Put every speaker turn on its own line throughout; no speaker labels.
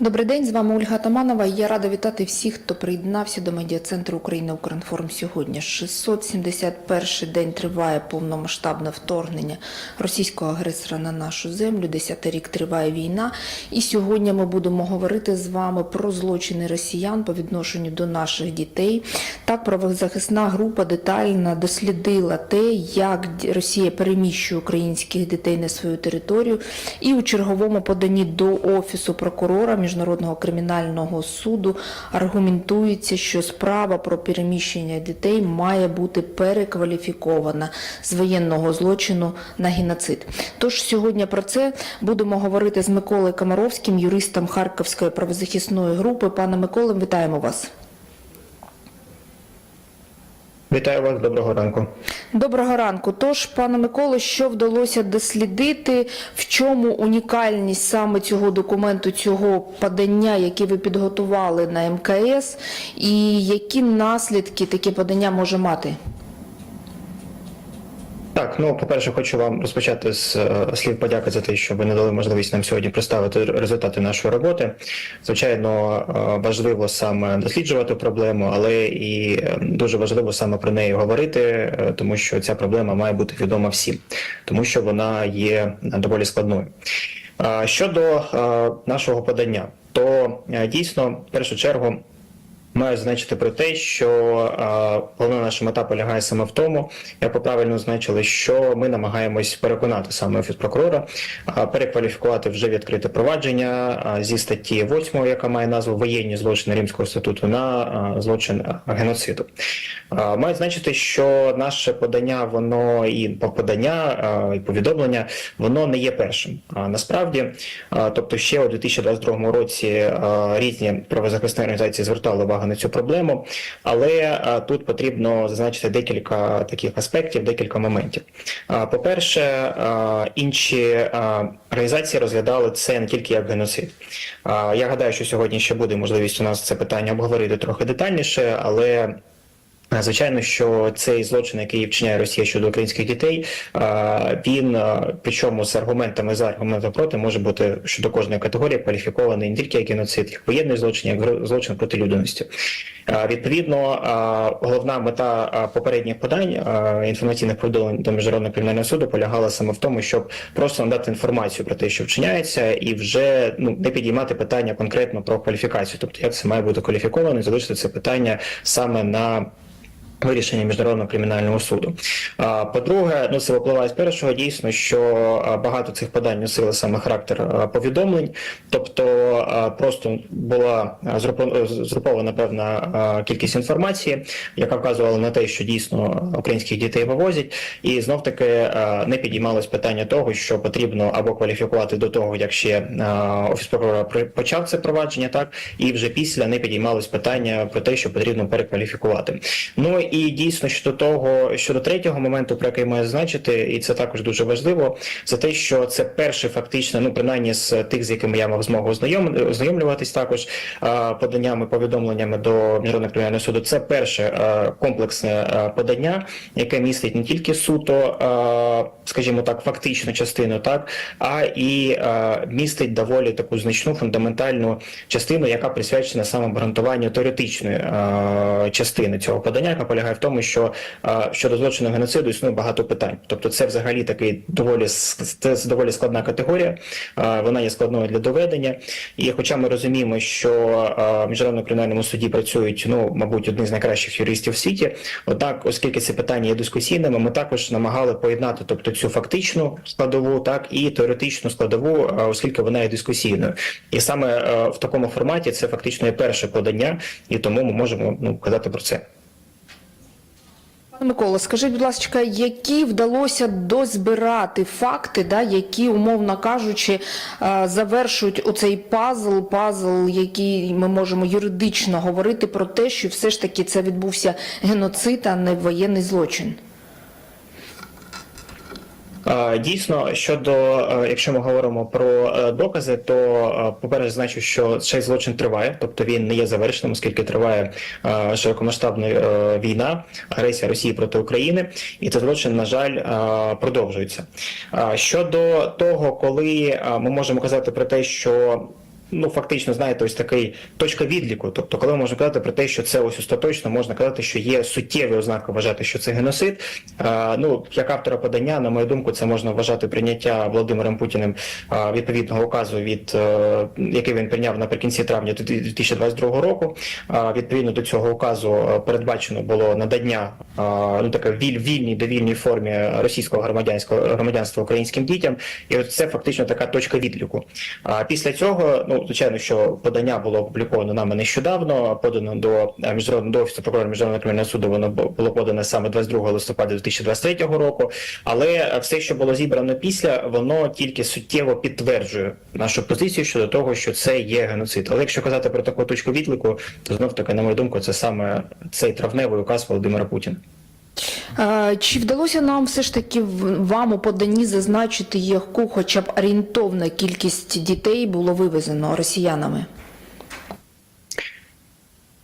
Добрий день, з вами Ольга Таманова. Я рада вітати всіх, хто приєднався до медіа-центру Україна Укрінформ сьогодні. 671 день триває повномасштабне вторгнення російського агресора на нашу землю. Десятий рік триває війна. І сьогодні ми будемо говорити з вами про злочини росіян по відношенню до наших дітей. Так, правозахисна група детально дослідила те, як Росія переміщує українських дітей на свою територію. І у черговому поданні до офісу прокурора міжнародного кримінального суду аргументується, що справа про переміщення дітей має бути перекваліфікована з воєнного злочину на геноцид. Тож сьогодні про це будемо говорити з Миколою Комаровським, юристом Харківської правозахисної групи. Пане Миколе, вітаємо вас.
Вітаю вас, доброго ранку.
Доброго ранку. Тож, пане Миколо, що вдалося дослідити, в чому унікальність саме цього документу, цього подання, яке ви підготували на МКС, і які наслідки таке подання може мати?
Так, ну по-перше, хочу вам розпочати з е, слів подяки за те, що ви надали можливість нам сьогодні представити результати нашої роботи. Звичайно, е, важливо саме досліджувати проблему, але і е, дуже важливо саме про неї говорити, тому що ця проблема має бути відома всім, тому що вона є доволі складною. Щодо нашого подання, то дійсно в першу чергу. Маю зазначити про те, що е, головна наша мета полягає саме в тому, як ви правильно зазначили, що ми намагаємось переконати саме офіс прокурора, е, перекваліфікувати вже відкрите провадження е, зі статті 8, яка має назву воєнні злочини Римського статуту на злочин геноциду. Маю зазначити, що наше подання, воно і подання, і повідомлення, воно не є першим. А насправді, тобто, ще у 2022 році різні правозахисні організації звертали увагу на цю проблему, але е, тут потрібно зазначити декілька таких аспектів, декілька моментів. Е, По-перше, е, інші організації розглядали це не тільки як геноцид. Я гадаю, що сьогодні ще буде можливість у нас це питання обговорити трохи детальніше, але. Звичайно, що цей злочин, який вчиняє Росія щодо українських дітей, він причому з аргументами за аргументами проти може бути щодо кожної категорії кваліфікований не тільки як геноцид, як воєнний злочин, як злочин проти людяності. Відповідно, головна мета попередніх подань інформаційних повідомлень до міжнародного кримінального суду полягала саме в тому, щоб просто надати інформацію про те, що вчиняється, і вже ну не підіймати питання конкретно про кваліфікацію, тобто як це має бути кваліфіковано, залишити це питання саме на Вирішення міжнародного кримінального суду. По-друге, ну це випливає з першого дійсно, що багато цих подань носили саме характер повідомлень, тобто просто була згрупована певна кількість інформації, яка вказувала на те, що дійсно українських дітей вивозять, і знов таки не підіймалось питання того, що потрібно або кваліфікувати до того, як ще офіс прокурора почав це провадження, так і вже після не підіймалось питання про те, що потрібно перекваліфікувати. Ну і дійсно щодо того, щодо третього моменту, про який маю зазначити, і це також дуже важливо, це те, що це перше фактично, ну принаймні з тих, з якими я мав змогу ознайом, ознайомлюватись також поданнями, повідомленнями до міжнародного кримінального суду. Це перше комплексне подання, яке містить не тільки суто, скажімо так, фактичну частину, так а і містить доволі таку значну фундаментальну частину, яка присвячена саме обґрунтуванню теоретичної частини цього подання, яка полягає в тому, що а, щодо злочину геноциду існує багато питань. Тобто, це взагалі такий доволі це доволі складна категорія. а, Вона є складною для доведення. І хоча ми розуміємо, що а, в міжнародному кримінальному суді працюють, ну мабуть, одні з найкращих юристів в світі. Однак, оскільки ці питання є дискусійними, ми також намагали поєднати, тобто цю фактичну складову, так і теоретичну складову, оскільки вона є дискусійною. І саме е, в такому форматі це фактично є перше подання, і тому ми можемо ну казати про це.
Пане Микола, скажіть, будь ласка, які вдалося дозбирати факти, да, які, умовно кажучи, е, завершують оцей пазл, пазл, який ми можемо юридично говорити про те, що все ж таки це відбувся геноцид, а не воєнний злочин?
Дійсно, щодо е, якщо ми говоримо про е, докази, то е, по-перше, значу, що цей злочин триває, тобто він не є завершеним, оскільки триває широкомасштабна війна, агресія Росії проти України, і цей злочин, на жаль, продовжується. Щодо того, коли ми можемо казати про те, що ну фактично, знаєте, ось такий точка відліку. Тобто, коли можемо казати про те, що це ось остаточно, можна казати, що є суттєві ознаки вважати, що це геноцид. Е, ну як автора подання, на мою думку, це можна вважати прийняття Володимиром Путіним е, відповідного указу, від е, який він прийняв наприкінці травня 2022 року. Е, відповідно до цього указу е, передбачено було надання е, ну таке віль, вільній довільній формі російського громадянського громадянства українським дітям, і це фактично така точка відліку. А після цього, ну звичайно, що подання було опубліковано нами нещодавно, подано до е, міжнародного до офісу прокурора міжнародного кримінального суду. Воно було подано саме 22 листопада 2023 року. Але все, що було зібрано після, воно тільки суттєво підтверджує нашу позицію щодо того, що це є геноцид. Але якщо казати про таку точку відліку, то знов таки, на мою думку, це саме цей травневий указ Володимира Путіна.
Е, Чи вдалося нам все ж таки вам у поданні зазначити, яку хоча б орієнтовна кількість дітей було вивезено росіянами?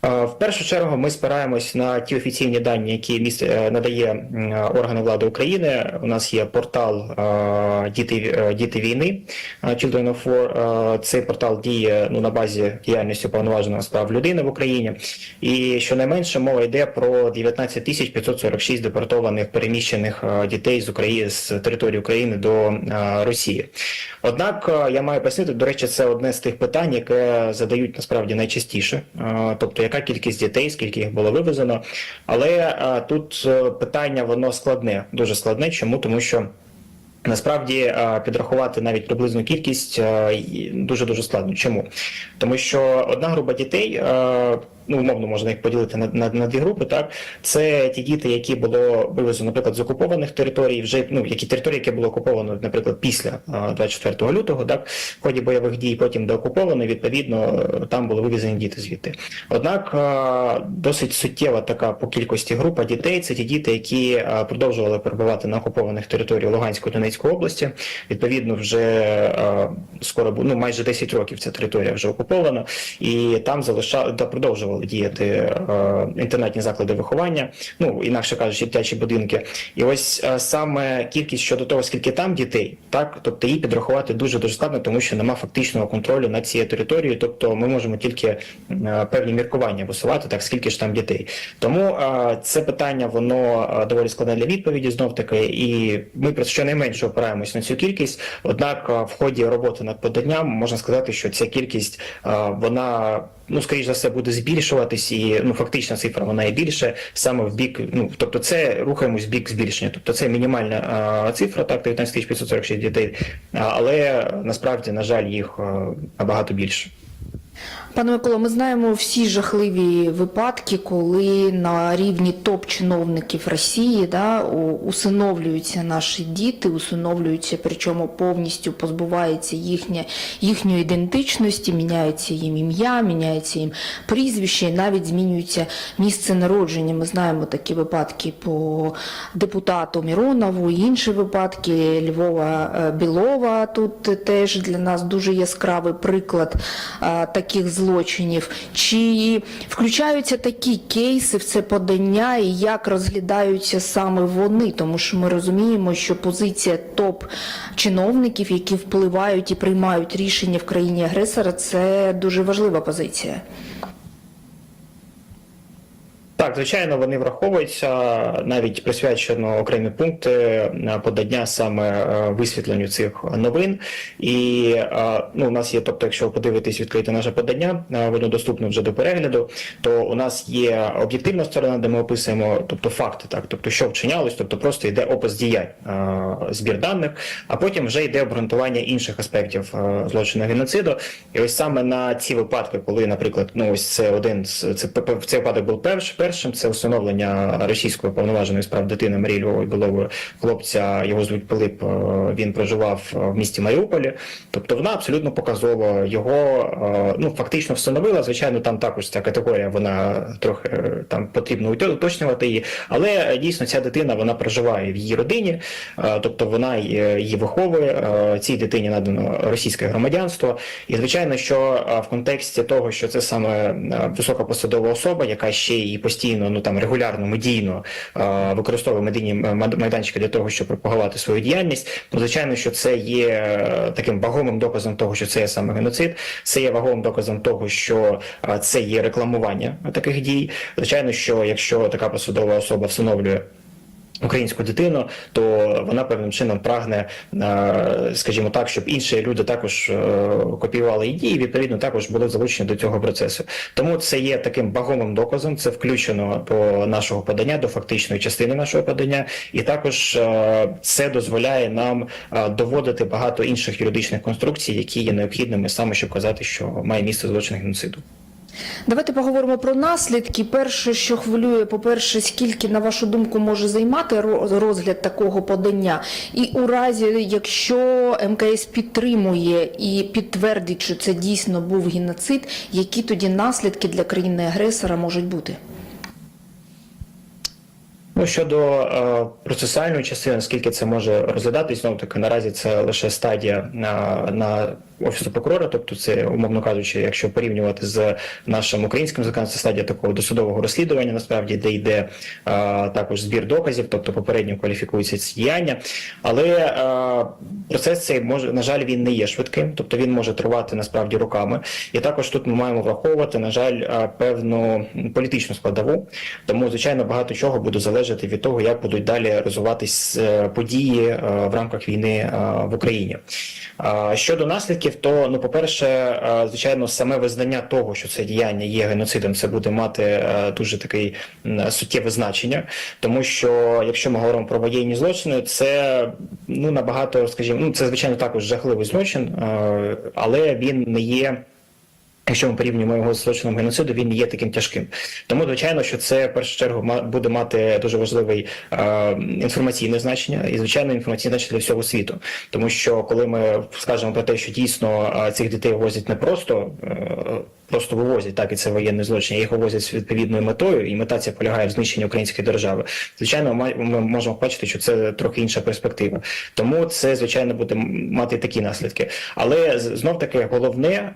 Е, В першу чергу ми спираємось на ті офіційні дані, які міст е, надає органи влади України. У нас є портал е, Діти Діти війни Children of War. Цей портал діє ну на базі діяльності уповноваженого з прав людини в Україні. І щонайменше мова йде про 19 тисяч 546 депортованих переміщених дітей з України з території України до Росії. Однак я маю пояснити, до речі, це одне з тих питань, яке задають насправді найчастіше, тобто яка кількість дітей, скільки їх було вивезено. Але е, тут е, питання воно складне, дуже складне. Чому? Тому що. Насправді е, підрахувати навіть приблизну кількість дуже дуже складно. Чому? Тому що одна група дітей, ну умовно можна їх поділити на, на, на дві групи. Так це ті діти, які було вивезено, наприклад, з окупованих територій, вже ну які території, які було окуповано, наприклад, після е, 24 лютого, так в ході бойових дій, потім деокуповано, відповідно, там були вивезені діти звідти. Однак досить суттєва така по кількості група дітей це ті діти, які продовжували перебувати на окупованих територіях Луганської Донецької області. Відповідно, вже скоро ну майже 10 років ця територія вже окупована, і там залишали та продовжували діяти е, інтернатні заклади виховання, ну інакше кажучи, дитячі будинки. І ось е, саме кількість щодо того, скільки там дітей, так тобто її підрахувати дуже дуже складно, тому що нема фактичного контролю над цією територією. Тобто ми можемо тільки е, певні міркування висувати, так скільки ж там дітей. Тому це питання воно доволі складне для відповіді знов таки, і ми про щонайменше опираємось на цю кількість. Однак в ході роботи над поданням можна сказати, що ця кількість вона. Ну, скоріш за все, буде збільшуватись, і ну фактична цифра вона і більше саме в бік. Ну тобто, це рухаємось в бік збільшення. Тобто, це мінімальна а, цифра, так 19 546 дітей, а, але насправді, на жаль, їх а, набагато більше.
Пане Миколо, ми знаємо всі жахливі випадки, коли на рівні топ-чиновників Росії да, усиновлюються наші діти, усиновлюються, причому повністю позбувається їхня, їхньої ідентичності, міняється їм ім'я, міняється їм прізвище, навіть змінюється місце народження. Ми знаємо такі випадки по депутату Міронову, інші випадки Львова е, Білова. Тут теж для нас дуже яскравий приклад а, таких злочинів. Чи включаються такі кейси в це подання і як розглядаються саме вони? Тому що ми розуміємо, що позиція топ-чиновників, які впливають і приймають рішення в країні агресора, це дуже важлива позиція.
Так, звичайно, вони враховуються навіть присвячено окремі пункти е, подання саме е, висвітленню цих новин. І е, ну, у нас є, тобто, якщо ви подивитесь, відкрити наше подання, воно доступне вже до перегляду, то у нас є об'єктивна сторона, де ми описуємо, тобто факти, так, тобто що вчинялось, тобто просто йде опис діянь, збір даних, а потім вже йде обґрунтування інших аспектів злочину геноциду. І ось саме на ці випадки, коли, наприклад, ну ось це один з це п- випадок був перш, першим, це усиновлення російської повноваженої справ дитини Марії Львової Білової хлопця. Його звуть Пилип. е, Він проживав е, в місті Маріуполі. Тобто вона абсолютно показово його е, ну фактично встановила. Звичайно, там також ця категорія, вона трохи там потрібно уточнювати її, але дійсно ця дитина вона проживає в її родині, тобто вона її виховує. Цій дитині надано російське громадянство. І звичайно, що в контексті того, що це саме е, висока посадова особа, яка ще і постійно постійно, ну там регулярно, медійно е, використовує медійні май- майданчики для того, щоб пропагувати свою діяльність. Ну, звичайно, що це є е, таким вагомим доказом того, що це є саме геноцид. Це є вагомим доказом того, що е, це є рекламування таких дій. Звичайно, що якщо така посадова особа встановлює українську дитину, то вона певним чином прагне, е, скажімо так, щоб інші люди також е, копіювали її і відповідно також були залучені до цього процесу. Тому це є таким вагомим доказом. Це включено до нашого подання, до фактичної частини нашого подання, і також е, це дозволяє нам доводити багато інших юридичних конструкцій, які є необхідними саме щоб казати, що має місце злочин геноциду.
Давайте поговоримо про наслідки. Перше, що хвилює, по-перше, скільки, на вашу думку, може займати розгляд такого подання? І у разі, якщо МКС підтримує і підтвердить, що це дійсно був геноцид, які тоді наслідки для країни-агресора можуть бути?
Ну щодо е, процесуальної частини, наскільки це може розглядатись, знову таки наразі це лише стадія на, на офісу прокурора, тобто це умовно кажучи, якщо порівнювати з нашим українським це стадія такого досудового розслідування, насправді, де йде е, також збір доказів, тобто попередньо кваліфікуються ці діяння. Але е, процес цей може на жаль він не є швидким, тобто він може тривати насправді роками. І також тут ми маємо враховувати, на жаль, певну політичну складову. Тому звичайно багато чого буде залежати від того, як будуть далі розвиватись е, події е, в рамках війни е, в Україні. Щодо наслідків, то ну, по-перше, е, звичайно, саме визнання того, що це діяння є геноцидом, це буде мати е, дуже такий суттєве значення, тому що якщо ми говоримо про воєнні злочини, це ну набагато, скажімо, ну це звичайно також жахливий злочин, е, але він не є. Якщо ми порівнюємо його з злочином геноциду, він є таким тяжким. Тому, звичайно, що це в першу чергу буде мати дуже важливе інформаційне значення і звичайно інформаційне значення для всього світу. Тому що коли ми скажемо про те, що дійсно цих дітей возять не просто. е, Просто вивозять так, і це воєнний злочин. Їх вивозять з відповідною метою, і мета ця полягає в знищенні української держави. Звичайно, ми можемо бачити, що це трохи інша перспектива. Тому це звичайно буде мати такі наслідки. Але знов таки головне,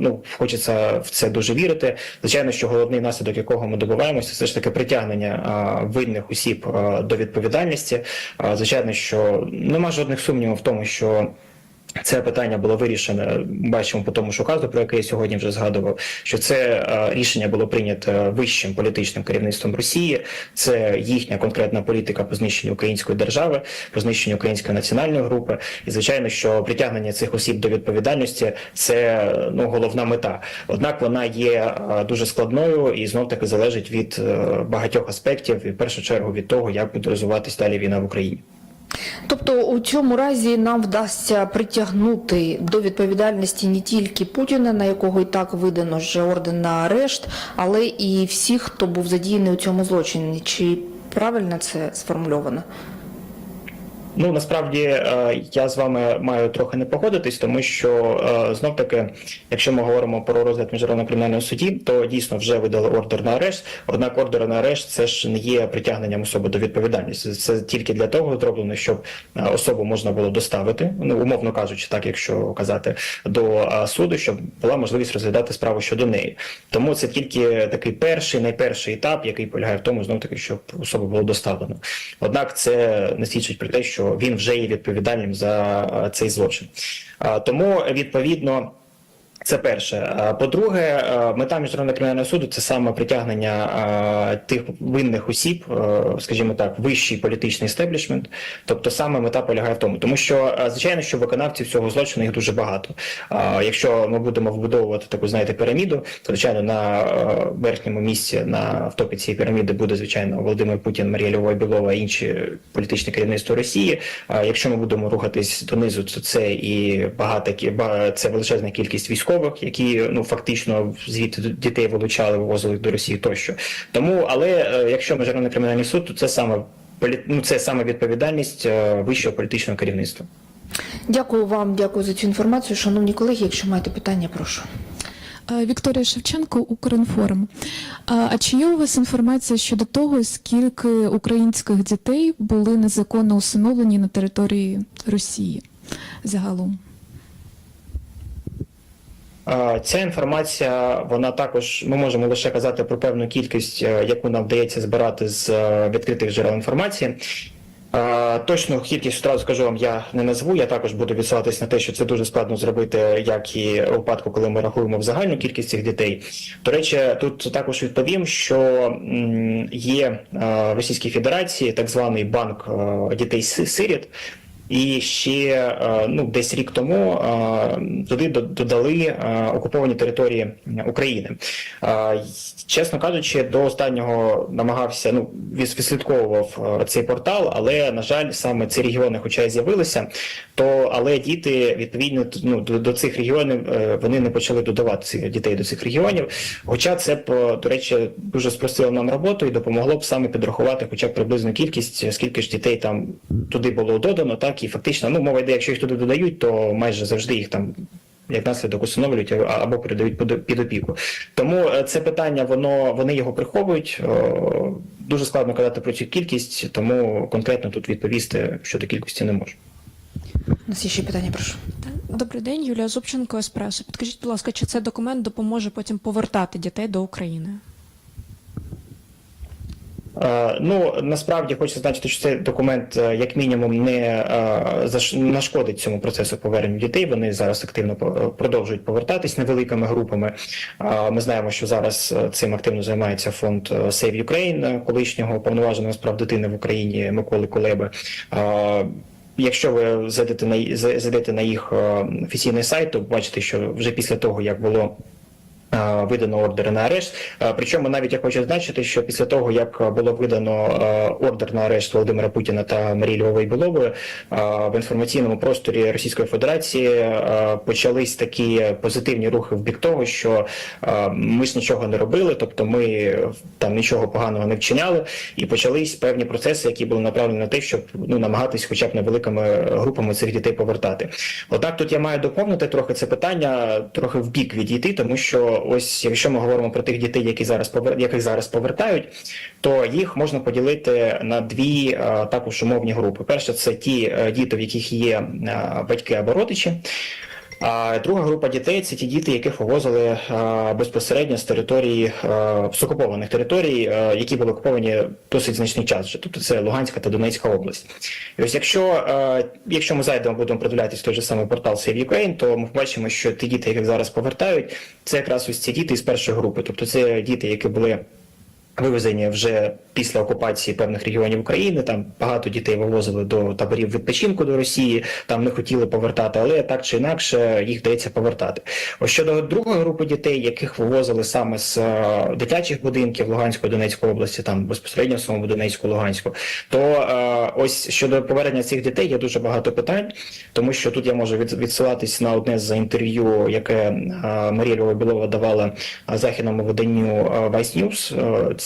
ну хочеться в це дуже вірити. Звичайно, що головний наслідок, якого ми добиваємося, це ж таки притягнення винних осіб до відповідальності. Звичайно, що нема жодних сумнівів в тому, що. Це питання було вирішене. Бачимо по тому шуказу, про який я сьогодні вже згадував, що це е, рішення було прийнято вищим політичним керівництвом Росії. Це їхня конкретна політика по знищенню української держави, по знищенню української національної групи. І звичайно, що притягнення цих осіб до відповідальності це ну головна мета. Однак вона є е, дуже складною і знов таки залежить від е, багатьох аспектів, і в першу чергу від того, як буде розвиватись далі війна в Україні.
Тобто у цьому разі нам вдасться притягнути до відповідальності не тільки Путіна, на якого і так видано вже орден на арешт, але і всіх, хто був задіяний у цьому злочині. Чи правильно це сформульовано?
Ну насправді е, я з вами маю трохи не погодитись, тому що знов таки, якщо ми говоримо про розгляд міжнародного кримінального суді, то дійсно вже видали ордер на арешт. Однак ордер на арешт це ж не є притягненням особи до відповідальності. Це тільки для того зроблено, щоб е, особу можна було доставити, ну умовно кажучи, так якщо казати до е, суду, щоб була можливість розглядати справу щодо неї. Тому це тільки такий перший, найперший етап, який полягає в тому, знов таки, щоб особу було доставлено. Однак це не свідчить про те, що він вже є відповідальним за е, цей злочин. Тому відповідно. Це перше. По-друге, е, мета міжнародного кримінального суду це саме притягнення е, тих винних осіб, е, скажімо так, вищий політичний естеблішмент. Тобто саме мета полягає в тому, тому що звичайно, що виконавців цього злочину їх дуже багато. Якщо ми будемо вбудовувати таку, знаєте, піраміду, то звичайно на верхньому місці на в топі цієї піраміди буде звичайно Володимир Путін, Марія Львова Білова інші політичні керівництво Росії. Якщо ми будемо рухатись донизу, то це і багато ба- це величезна кількість військових, які ну фактично звідти дітей вилучали, вивозили їх до Росії тощо. Тому, але е, якщо міжнародний кримінальний суд, то це саме ну, це саме відповідальність е, вищого політичного керівництва.
Дякую вам, дякую за цю інформацію. Шановні колеги, якщо маєте питання, прошу.
Е, Вікторія Шевченко, Укрінформ. А чи є у вас інформація щодо того, скільки українських дітей були незаконно усиновлені на території Росії загалом?
Ця інформація, вона також ми можемо лише казати про певну кількість, е, яку нам вдається збирати з е, відкритих джерел інформації. Точну кількість одразу скажу вам, я не назву. Я також буду відсилатись на те, що це дуже складно зробити, як і у випадку, коли ми рахуємо в загальну кількість цих дітей. До речі, тут також відповім, що є е, в Російській Федерації так званий банк дітей сиріт. І ще е, ну десь рік тому е, туди додали е, окуповані території України. Чесно кажучи, до останнього намагався ну відслідковував цей портал, але на жаль, саме ці регіони, хоча й з'явилися, то але діти відповідно ну, до, цих регіонів вони не почали додавати дітей до цих регіонів. Хоча це б до речі дуже спростило нам роботу і допомогло б саме підрахувати, хоча б приблизну кількість, скільки ж дітей там туди було додано, так і фактично, ну мова йде, якщо їх туди додають, то майже завжди їх там. Як наслідок усиновлюють або передають під- під опіку. Тому е, це питання, воно вони його приховують. Дуже складно казати про цю кількість, тому конкретно тут відповісти щодо кількості не можу.
У нас є ще питання, прошу.
Добрий день, Юлія Зубченко, Еспресо. Підкажіть, будь ласка, чи цей документ допоможе потім повертати дітей до України?
Е, Ну насправді хочу зазначити, що цей документ е, як мінімум не е, нашкодить цьому процесу повернення дітей. Вони зараз активно продовжують повертатись невеликими групами. Ми знаємо, що зараз цим активно займається фонд Save Ukraine, колишнього повноваженого з прав дитини в Україні Миколи Кулеби. Якщо ви зайдете на зайдете на їх офіційний сайт, то бачите, що вже після того як було видано ордер на арешт. Е, Причому навіть я хочу зазначити, що після того, як було видано е, ордер на арешт Володимира Путіна та Марії Львової Білової, е, в інформаційному просторі Російської Федерації е, почались такі позитивні рухи в бік того, що е, ми ж нічого не робили, тобто ми там нічого поганого не вчиняли, і почались певні процеси, які були направлені на те, щоб ну намагатись, хоча б невеликими групами цих дітей повертати. Однак тут я маю доповнити трохи це питання, трохи в бік відійти, тому що ось якщо ми говоримо про тих дітей, які зараз яких зараз повертають, то їх можна поділити на дві е, також умовні групи. Перше, це ті е, діти, в яких є е, батьки або родичі. А друга група дітей це ті діти, яких вивозили е, безпосередньо з території е, з окупованих територій, е, які були окуповані досить значний час. Вже тобто це Луганська та Донецька область. І ось якщо, якщо ми зайдемо, будемо придивлятися той же самий портал Save Ukraine, то ми побачимо, що ті діти, яких зараз повертають, це якраз ось ці діти з першої групи. Тобто це діти, які були вивезені вже після окупації певних регіонів України. Там багато дітей вивозили до таборів відпочинку до Росії, там не хотіли повертати, але так чи інакше їх вдається повертати. Ось щодо другої групи дітей, яких вивозили саме з е, дитячих будинків Луганської Донецької області, там безпосередньо в самому Донецьку, Луганську, то е, ось щодо повернення цих дітей є дуже багато питань, тому що тут я можу відсилатись на одне з інтерв'ю, яке е, Марія Львова Білова давала західному виданню Vice News.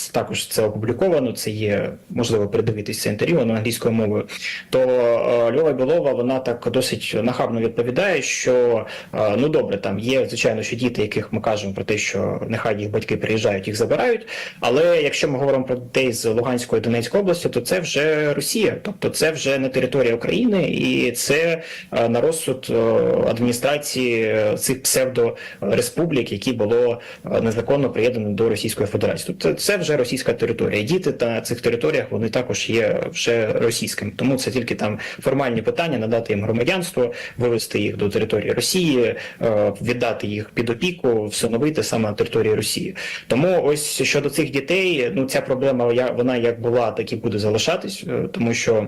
Також це опубліковано. Це є можливо передивитися це інтерв'ю воно англійською мовою. То е, Льова Білова вона так досить нахабно відповідає, що е, ну добре, там є звичайно, що діти, яких ми кажемо про те, що нехай їх батьки приїжджають, їх забирають. Але якщо ми говоримо про дітей з Луганської Донецької області, то це вже Росія, тобто це вже не територія України, і це е, на розсуд адміністрації цих псевдореспублік, які було незаконно приєднано до Російської Федерації. Тобто це вже російська територія. Діти на цих територіях вони також є вже російськими. Тому це тільки там формальні питання: надати їм громадянство, вивести їх до території Росії, е, віддати їх під опіку, всиновити саме на території Росії. Тому ось щодо цих дітей, ну ця проблема вона як була, так і буде залишатись, е, тому що.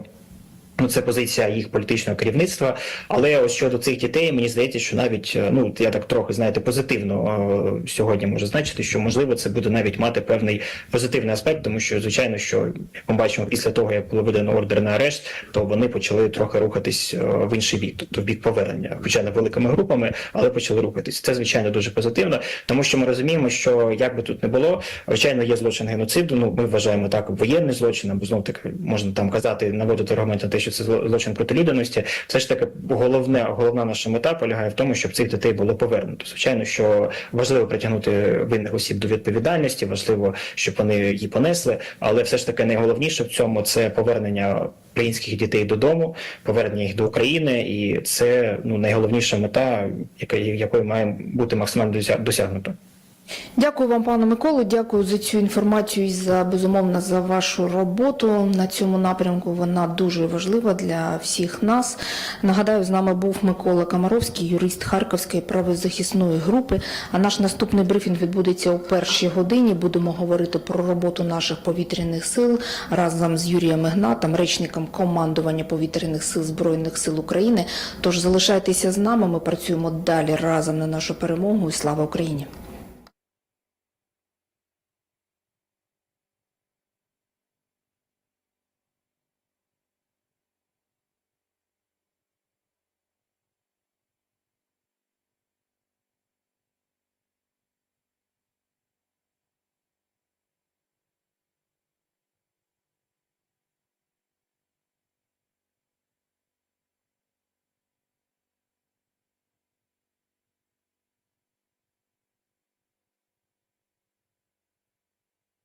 Ну, це позиція їх політичного керівництва. Але ось щодо цих дітей, мені здається, що навіть е, ну я так трохи знаєте позитивно е, сьогодні можу значити, що можливо це буде навіть мати певний позитивний аспект, тому що звичайно, що ми бачимо, після того як було видано ордер на арешт, то вони почали трохи рухатись е, в інший бік, тобто в бік повернення, хоча не великими групами, але почали рухатись. Це звичайно дуже позитивно, тому що ми розуміємо, що як би тут не було, звичайно, є злочин геноциду. Ну ми вважаємо так воєнний злочин, або знов таки можна там казати, наводити аргумент на те, що це злочин проти людяності, все ж таки головне, головна наша мета полягає в тому, щоб цих дітей було повернуто. Звичайно, що важливо притягнути винних осіб до відповідальності, важливо, щоб вони її понесли, але все ж таки найголовніше в цьому це повернення українських дітей додому, повернення їх до України, і це ну найголовніша мета, яка якою має бути максимально досяг- досягнута.
Дякую вам, пане Миколу. Дякую за цю інформацію і за безумовно за вашу роботу на цьому напрямку. Вона дуже важлива для всіх нас. Нагадаю, з нами був Микола Камаровський, юрист Харківської правозахисної групи. А наш наступний брифінг відбудеться у першій годині. Будемо говорити про роботу наших повітряних сил разом з Юрієм Ігнатом, речником командування повітряних сил збройних сил України. Тож залишайтеся з нами. Ми працюємо далі разом на нашу перемогу. І слава Україні!